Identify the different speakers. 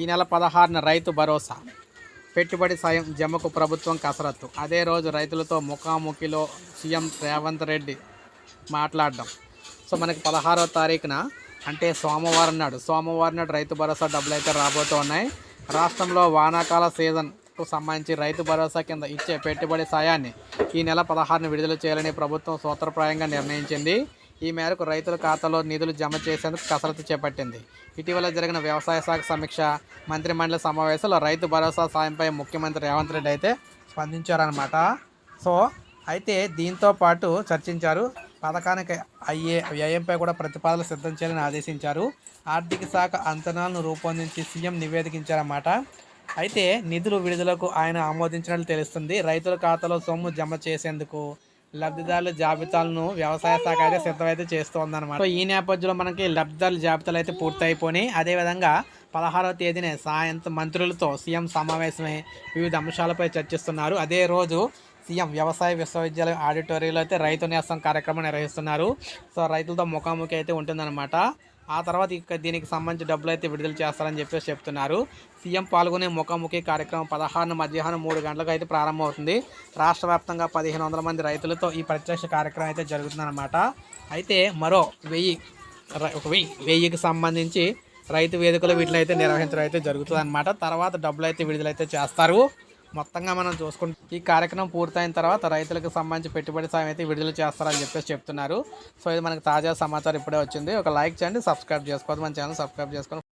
Speaker 1: ఈ నెల పదహారున రైతు భరోసా. పెట్టుబడి సాయం జమ్మకు ప్రభుత్వం కసరత్తు. అదే రోజు రైతులతో ముఖాముఖిలో సీఎం రేవంత్ రెడ్డి మాట్లాడడం. సో మనకి పదహారో తారీఖున అంటే సోమవారం నాడు సోమవారం నాడు రైతు భరోసా డబ్బులు అయితే రాబోతూ ఉన్నాయి. రాష్ట్రంలో వానాకాల సీజన్కు సంబంధించి రైతు భరోసా కింద ఇచ్చే పెట్టుబడి సాయాన్ని ఈ నెల పదహారున విడుదల చేయాలని ప్రభుత్వం సూత్రప్రాయంగా నిర్ణయించింది. ఈ మేరకు రైతుల ఖాతాలో నిధులు జమ చేసేందుకు కసరత్తు చేపట్టింది. ఇటీవల జరిగిన వ్యవసాయ శాఖ సమీక్ష మంత్రిమండలి సమావేశంలో రైతు భరోసా సాయంపై ముఖ్యమంత్రి రేవంత్ రెడ్డి అయితే స్పందించారనమాట సో అయితే దీంతో పాటు చర్చించారు. పథకానికి అయ్యే వ్యయంపై కూడా ప్రతిపాదనలు సిద్ధం చేయాలని ఆదేశించారు. ఆర్థిక శాఖ అంచనాలను రూపొందించి సీఎం నివేదించారన్నమాట. అయితే నిధులు విడుదలకు ఆయన ఆమోదించినట్లు తెలుస్తుంది. రైతుల ఖాతాలో సొమ్ము జమ చేసేందుకు లబ్ధిదారుల జాబితాలను వ్యవసాయ శాఖ అయితే సిద్ధమైతే చేస్తోందన్నమాట. సో ఈ నేపథ్యంలో మనకి లబ్ధిదారుల జాబితాలు అయితే పూర్తయిపోయినాయి. అదేవిధంగా పదహారవ తేదీనే సాయంత్రం మంత్రులతో సీఎం సమావేశమై వివిధ అంశాలపై చర్చిస్తున్నారు. అదే రోజు సీఎం వ్యవసాయ విశ్వవిద్యాలయం ఆడిటోరియంలో అయితే రైతు నేస్తం కార్యక్రమం నిర్వహిస్తున్నారు. సో రైతులతో ముఖాముఖి అయితే ఉంటుందన్నమాట. ఆ తర్వాత ఇక దీనికి సంబంధించి డబ్బులు అయితే విడుదల చేస్తారని చెప్పేసి చెప్తున్నారు. సీఎం పాల్గొనే ముఖాముఖి కార్యక్రమం పదహారున మధ్యాహ్నం మూడు గంటలకు అయితే ప్రారంభమవుతుంది. రాష్ట్ర వ్యాప్తంగా పదిహేను వందల మంది రైతులతో ఈ ప్రత్యక్ష కార్యక్రమం అయితే జరుగుతుందన్నమాట. అయితే మరో వెయ్యి ఒక వెయ్యి వెయ్యికి సంబంధించి రైతు వేదికలు వీటిని అయితే నిర్వహించడం అయితే జరుగుతుంది అనమాట తర్వాత డబ్బులు అయితే విడుదలైతే చేస్తారు. మొత్తంగా మనం చూసుకుంటే ఈ కార్యక్రమం పూర్తయిన తర్వాత రైతులకు సంబంధించి పెట్టుబడి సాయం అయితే విడుదల చేస్తారని చెప్పేసి చెప్తున్నారు. సో ఇది మనకు తాజా సమాచారం ఇప్పుడే వచ్చింది. ఒక లైక్ చేయండి సబ్స్క్రైబ్ చేసుకోవద్దు. మన ఛానల్ సబ్స్క్రైబ్ చేసుకొని